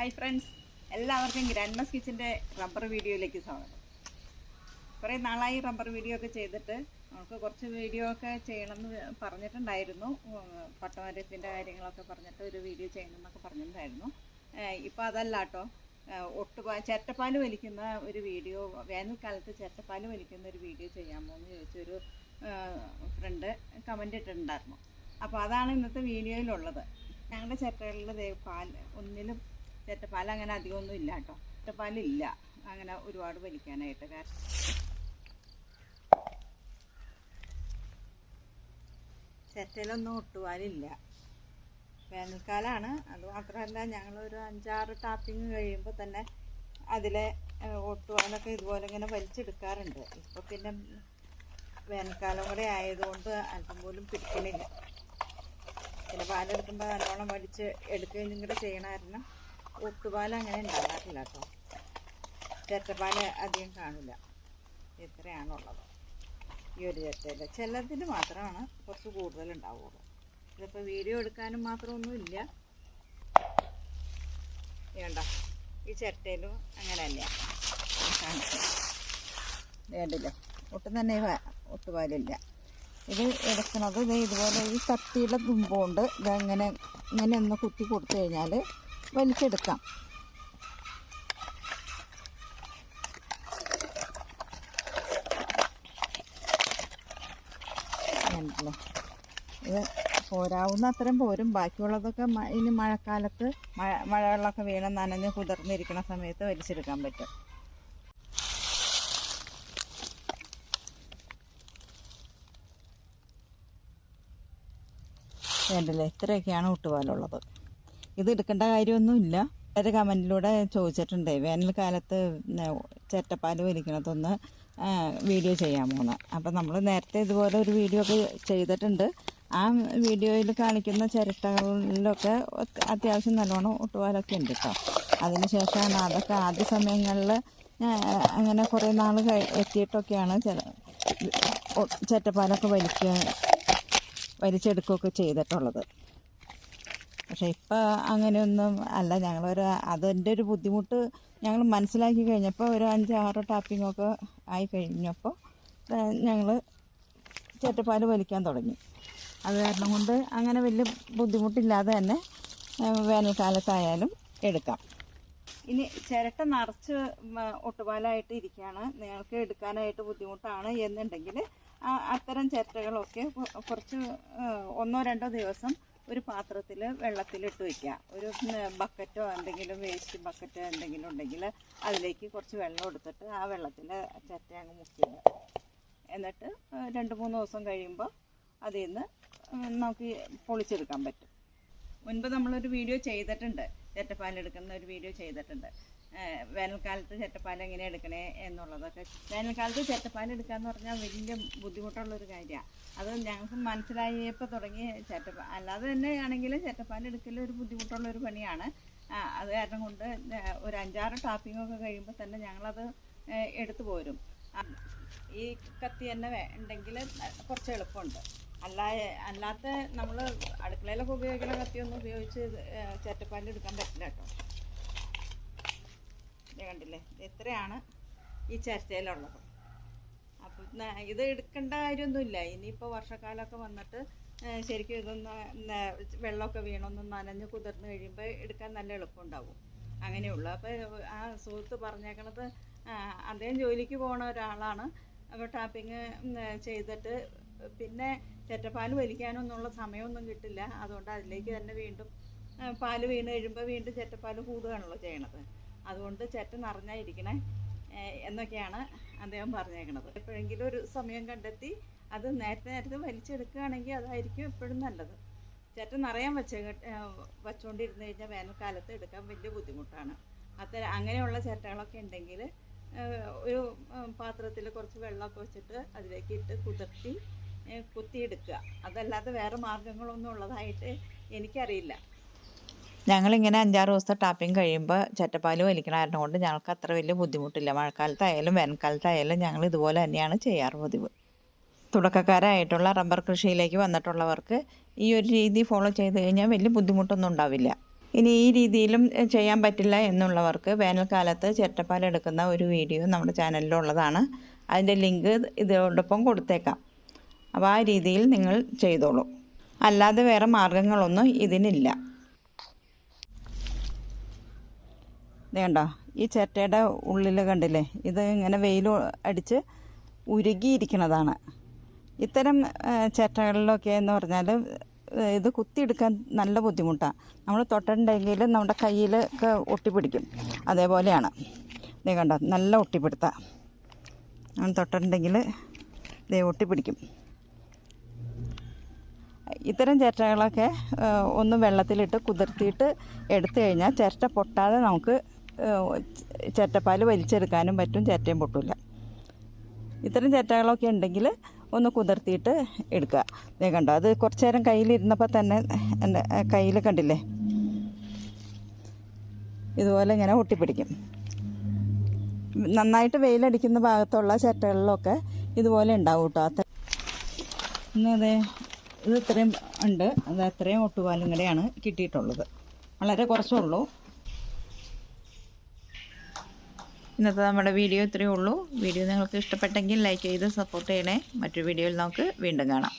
Hi friends എല്ലാവർക്കും ഗ്രാൻഡ്മസ് കിച്ചന്റെ rubber വീഡിയോയിലേക്ക് സ്വാഗതം. കുറേ നാളായി റബ്ബർ വീഡിയോ ഒക്കെ ചെയ്തിട്ട് നമുക്ക് കുറച്ച് വീഡിയോ ഒക്കെ ചെയ്യണമെന്ന് പറഞ്ഞിട്ടുണ്ടായിരുന്നു. പട്ടമരത്തിന്റെ കാര്യങ്ങളൊക്കെ പറഞ്ഞിട്ട് ഒരു വീഡിയോ ചെയ്യണമെന്നൊക്കെ പറഞ്ഞിട്ടുണ്ടായിരുന്നു. ഇപ്പോൾ അതല്ല കേട്ടോ. ഒട്ടുപാ ചിരട്ടപ്പാൽ വലിക്കുന്ന ഒരു വീഡിയോ വേനൽക്കാലത്ത് ചിരട്ടപ്പാൽ വലിക്കുന്ന ഒരു വീഡിയോ ചെയ്യാമോ എന്ന് ചോദിച്ചൊരു ഫ്രണ്ട് കമന്റ് ഇട്ടിട്ടുണ്ടായിരുന്നു. അപ്പോൾ അതാണ് ഇന്നത്തെ വീഡിയോയിലുള്ളത്. ഞങ്ങളുടെ ചിരട്ടകളിൽ പാൽ ഒന്നിലും ചിരട്ടപ്പാൽ അങ്ങനെ അധികമൊന്നും ഇല്ല കേട്ടോ. ചിരട്ടപ്പാലില്ല അങ്ങനെ ഒരുപാട് വലിക്കാനായിട്ട് കാരണം ചെറ്റയിലൊന്നും ഒട്ടുപാലില്ല. വേനൽക്കാലമാണ് അത് മാത്രമല്ല ഞങ്ങളൊരു അഞ്ചാറ് ടാപ്പിങ് കഴിയുമ്പോൾ തന്നെ അതിലെ ഒട്ടുപാലൊക്കെ ഇതുപോലെ ഇങ്ങനെ വലിച്ചെടുക്കാറുണ്ട്. ഇപ്പോൾ പിന്നെ വേനൽക്കാലം കൂടെ ആയതുകൊണ്ട് അല്പം പോലും പിടിക്കണില്ല. പിന്നെ പാലെടുക്കുമ്പോൾ നല്ലോണം വലിച്ച് എടുക്കുകയും കൂടെ ചെയ്യണ കാരണം ഒട്ടുപാൽ അങ്ങനെ ഉണ്ടാകാറില്ല കേട്ടോ ചിരട്ടപ്പാൽ അധികം കാണില്ല ഇത്രയാണുള്ളത്. ഈ ഒരു ചിരട്ടയിൽ ചിലതിൽ മാത്രമാണ് കുറച്ച് കൂടുതൽ ഉണ്ടാവുള്ളൂ ഇതിപ്പോൾ വീഡിയോ എടുക്കാനും മാത്രമൊന്നും ഇല്ല. വേണ്ട ഈ ചിരട്ടയിലും അങ്ങനെ തന്നെയാണ് വേണ്ടില്ല. ഒട്ടും തന്നെ ഒട്ടുപാലില്ല ഇത് എടുക്കുന്നത് ഇതേ ഇതുപോലെ ഈ കത്തിയുടെ തുമ്പുകൊണ്ട് ഇതങ്ങനെ ഇങ്ങനെ ഒന്ന് കുത്തി കൊടുത്തു കഴിഞ്ഞാൽ വലിച്ചെടുക്കാം. ഇത് പോരാവുന്ന അത്രയും പോരും. ബാക്കിയുള്ളതൊക്കെ ഇനി മഴക്കാലത്ത് മഴ മഴവെള്ളമൊക്കെ വീണ് നനഞ്ഞ് കുതിർന്നിരിക്കുന്ന സമയത്ത് വലിച്ചെടുക്കാൻ പറ്റും. വേണ്ടല്ലേ ഇത്രയൊക്കെയാണ് ഒട്ടുപാലുള്ളത് ഇത് എടുക്കേണ്ട കാര്യമൊന്നുമില്ല. ഒരു കമന്റിലൂടെ ചോദിച്ചിട്ടുണ്ട്. വേനൽക്കാലത്ത് ചിരട്ടപ്പാൽ വലിക്കണതൊന്ന് വീഡിയോ വീഡിയോ ചെയ്യാമോന്ന്. അപ്പം നമ്മൾ നേരത്തെ ഇതുപോലെ ഒരു വീഡിയോ ഒക്കെ ചെയ്തിട്ടുണ്ട്. ആ വീഡിയോയിൽ കാണിക്കുന്ന ചിരട്ടകളിലൊക്കെ അത്യാവശ്യം നല്ലോണം ഒട്ടുപാലൊക്കെ ഉണ്ട് കേട്ടോ അതിന് ശേഷമാണ് അതൊക്കെ ആദ്യ സമയങ്ങളിൽ അങ്ങനെ കുറേ നാൾ എത്തിയിട്ടൊക്കെയാണ് ചില ചിരട്ടപ്പാലൊക്കെ വലിക്കുക വലിച്ചെടുക്കുകയൊക്കെ ചെയ്തിട്ടുള്ളത്. പക്ഷെ ഇപ്പം അങ്ങനെയൊന്നും അല്ല. ഞങ്ങളൊരു അതിന്റെ ഒരു ബുദ്ധിമുട്ട് ഞങ്ങൾ മനസ്സിലാക്കി കഴിഞ്ഞപ്പോൾ ഒരു അഞ്ച് ആറ് ടാപ്പിങ്ങൊക്കെ ആയി കഴിഞ്ഞപ്പോൾ ഞങ്ങൾ ചേട്ടപ്പാൽ വലിക്കാൻ തുടങ്ങി. അത് കാരണം കൊണ്ട് അങ്ങനെ വലിയ ബുദ്ധിമുട്ടില്ലാതെ തന്നെ വേനൽക്കാലത്തായാലും എടുക്കാം. ഇനി ചിരട്ട നിറച്ച് ഒട്ടുപാലായിട്ട് ഇരിക്കുകയാണ് നിങ്ങൾക്ക് എടുക്കാനായിട്ട് ബുദ്ധിമുട്ടാണ് എന്നുണ്ടെങ്കിൽ അത്തരം ചിരട്ടകളൊക്കെ കുറച്ച് ഒന്നോ രണ്ടോ ദിവസം ഒരു പാത്രത്തിൽ വെള്ളത്തിലിട്ട് വയ്ക്കുക ഒരു ബക്കറ്റോ എന്തെങ്കിലും വേസ്റ്റ് ബക്കറ്റോ എന്തെങ്കിലും ഉണ്ടെങ്കിൽ അതിലേക്ക് കുറച്ച് വെള്ളം എടുത്തിട്ട് ആ വെള്ളത്തിൽ ചറ്റ അങ്ങ് മുക്കുക എന്നിട്ട് രണ്ട് മൂന്ന് ദിവസം കഴിയുമ്പോൾ അതിൽ നിന്ന് നമുക്ക് പൊളിച്ചെടുക്കാൻ പറ്റും. മുൻപ് നമ്മളൊരു വീഡിയോ ചെയ്തിട്ടുണ്ട്. ചെറ്റപ്പാലെടുക്കുന്ന ഒരു വീഡിയോ ചെയ്തിട്ടുണ്ട്. വേനൽക്കാലത്ത് ചെറ്റപ്പാൽ എങ്ങനെ എടുക്കണേ എന്നുള്ളതൊക്കെ. വേനൽക്കാലത്ത് ചെറ്റപ്പാൽ എടുക്കുക എന്ന് പറഞ്ഞാൽ വലിയ ബുദ്ധിമുട്ടുള്ളൊരു കാര്യമാണ് അത് ഞങ്ങൾക്ക് മനസ്സിലായപ്പോൾ തുടങ്ങി ചെറ്റപ്പാൽ അല്ലാതെ തന്നെ ആണെങ്കിലും ചെറ്റപ്പാൽ എടുക്കൽ ഒരു ബുദ്ധിമുട്ടുള്ള ഒരു പണിയാണ് അത് കാരണം കൊണ്ട് ഒരു അഞ്ചാറ് ടാപ്പിംഗ് ഒക്കെ കഴിയുമ്പോൾ തന്നെ ഞങ്ങളത് എടുത്തു പോരും. ഈ കത്തി തന്നെ ഉണ്ടെങ്കിൽ കുറച്ച് എളുപ്പമുണ്ട്. അല്ലാ അല്ലാത്ത നമ്മൾ അടുക്കളയിലൊക്കെ ഉപയോഗിക്കുന്ന കത്തിയൊന്നും ഉപയോഗിച്ച് ചേറ്റപ്പാൽ എടുക്കാൻ പറ്റില്ല കേട്ടോ. കണ്ടില്ലേ? ഇത് ഇത്രയാണ് ഈ ചർച്ചയിലുള്ളത് അപ്പം ന- ഇത് എടുക്കേണ്ട കാര്യമൊന്നുമില്ല. ഇനിയിപ്പോൾ വർഷക്കാലമൊക്കെ വന്നിട്ട് ശരിക്കും ഇതൊന്ന് വെള്ളമൊക്കെ വീണൊന്ന് നനഞ്ഞ് കുതിർന്ന് കഴിയുമ്പോൾ എടുക്കാൻ നല്ല എളുപ്പമുണ്ടാവും. അങ്ങനെയുള്ളു. അപ്പോൾ ആ സുഹൃത്ത് പറഞ്ഞേക്കണത് അദ്ദേഹം ജോലിക്ക് പോണ ഒരാളാണ്. അപ്പോൾ ടാപ്പിങ് ചെയ്തിട്ട് പിന്നെ ചെറ്റപ്പാൽ വലിക്കാനൊന്നുള്ള സമയമൊന്നും കിട്ടില്ല. അതുകൊണ്ട് അതിലേക്ക് തന്നെ വീണ്ടും പാൽ വീണ് കഴിയുമ്പോൾ വീണ്ടും ചെറ്റപ്പാൽ കൂടുകയാണല്ലോ ചെയ്യണത്. അതുകൊണ്ട് ചേട്ടൻ നിറഞ്ഞായിരിക്കണേ എന്നൊക്കെയാണ് അദ്ദേഹം പറഞ്ഞേക്കണത്. എപ്പോഴെങ്കിലും ഒരു സമയം കണ്ടെത്തി അത് നേരത്തെ നേരത്തെ വലിച്ചെടുക്കുകയാണെങ്കിൽ അതായിരിക്കും എപ്പോഴും നല്ലത്. ചേട്ടൻ നിറയാൻ വെച്ച വച്ചുകൊണ്ടിരുന്ന് കഴിഞ്ഞാൽ വേനൽക്കാലത്ത് എടുക്കാൻ വലിയ ബുദ്ധിമുട്ടാണ്. അത്തരം അങ്ങനെയുള്ള ചേട്ടകളൊക്കെ ഉണ്ടെങ്കിൽ ഒരു പാത്രത്തിൽ കുറച്ച് വെള്ളമൊക്കെ വെച്ചിട്ട് അതിലേക്ക് ഇട്ട് കുതിർത്തി കുത്തിയെടുക്കുക. അതല്ലാതെ വേറെ മാർഗങ്ങളൊന്നും ഉള്ളതായിട്ട് എനിക്കറിയില്ല. ഞങ്ങളിങ്ങനെ അഞ്ചാറ് ദിവസത്തെ ടാപ്പിംഗ് കഴിയുമ്പോൾ ചറ്റപ്പാൽ വലിക്കണമായിരുന്നു ഞങ്ങൾക്ക് അത്ര വലിയ ബുദ്ധിമുട്ടില്ല. മഴക്കാലത്തായാലും വേനൽക്കാലത്തായാലും ഞങ്ങൾ ഇതുപോലെ തന്നെയാണ് ചെയ്യാറ് പതിവ്. തുടക്കക്കാരായിട്ടുള്ള റബ്ബർ കൃഷിയിലേക്ക് വന്നിട്ടുള്ളവർക്ക് ഈ ഒരു രീതി ഫോളോ ചെയ്ത് കഴിഞ്ഞാൽ വലിയ ബുദ്ധിമുട്ടൊന്നും ഉണ്ടാവില്ല. ഇനി ഈ രീതിയിലും ചെയ്യാൻ പറ്റില്ല എന്നുള്ളവർക്ക് വേനൽക്കാലത്ത് ചിരട്ടപ്പാൽ എടുക്കുന്ന ഒരു വീഡിയോ നമ്മുടെ ചാനലിലുള്ളതാണ്. അതിന്റെ ലിങ്ക് ഇതോടൊപ്പം കൊടുത്തേക്കാം. അപ്പോൾ ആ രീതിയിൽ നിങ്ങൾ ചെയ്തോളൂ. അല്ലാതെ വേറെ മാർഗങ്ങളൊന്നും ഇതിനില്ല. കണ്ടോ? ഈ ചിരട്ടയുടെ ഉള്ളിൽ കണ്ടില്ലേ? ഇത് ഇങ്ങനെ വെയിൽ അടിച്ച് ഉരുകിയിരിക്കുന്നതാണ് ഇത്തരം ചിരട്ടകളിലൊക്കെ എന്ന് പറഞ്ഞാൽ ഇത് കുത്തിയെടുക്കാൻ നല്ല ബുദ്ധിമുട്ടാണ് നമ്മൾ തൊട്ടിട്ടുണ്ടെങ്കിൽ നമ്മുടെ കയ്യിൽ ഒക്കെ ഒട്ടിപ്പിടിക്കും. അതേപോലെയാണ്. ഇതേ കണ്ട? നല്ല ഒട്ടിപ്പിടുത്ത. നമ്മൾ തൊട്ടിട്ടുണ്ടെങ്കിൽ ഇത് ഒട്ടിപ്പിടിക്കും. ഇത്തരം ചിരട്ടകളൊക്കെ ഒന്ന് വെള്ളത്തിലിട്ട് കുതിർത്തിയിട്ട് എടുത്തു കഴിഞ്ഞാൽ ചിരട്ട പൊട്ടാതെ നമുക്ക് ചിരട്ടപ്പാൽ വലിച്ചെടുക്കാനും പറ്റും ചിരട്ടയും പൊട്ടില്ല ഇത്തരം ചിരട്ടകളൊക്കെ ഉണ്ടെങ്കിൽ ഒന്ന് കുതിർത്തിയിട്ട് എടുക്കുക. ദേ കണ്ടോ അത് കുറച്ച് നേരം കയ്യിലിരുന്നപ്പോൾ തന്നെ എന്റെ കയ്യിൽ കണ്ടില്ലേ? ഇതുപോലെ ഇങ്ങനെ ഒട്ടിപ്പിടിക്കും. നന്നായിട്ട് വെയിലടിക്കുന്ന ഭാഗത്തുള്ള ചിരട്ടകളിലൊക്കെ ഇതുപോലെ ഉണ്ടാവും കേട്ടോ. അത്ര ഇന്ന് ഇത് ഇത്രയും ഉണ്ട്. അത് അത്രയും ഒട്ടുപാലും കൂടെയാണ് കിട്ടിയിട്ടുള്ളത്. വളരെ കുറച്ചുള്ളൂ. ഇന്നത്തെ നമ്മുടെ വീഡിയോ ഇത്രയേ ഉള്ളൂ. വീഡിയോ നിങ്ങൾക്ക് ഇഷ്ടപ്പെട്ടെങ്കിൽ ലൈക്ക് ചെയ്ത് സപ്പോർട്ട് ചെയ്യണേ. മറ്റൊരു വീഡിയോയിൽ നമുക്ക് വീണ്ടും കാണാം.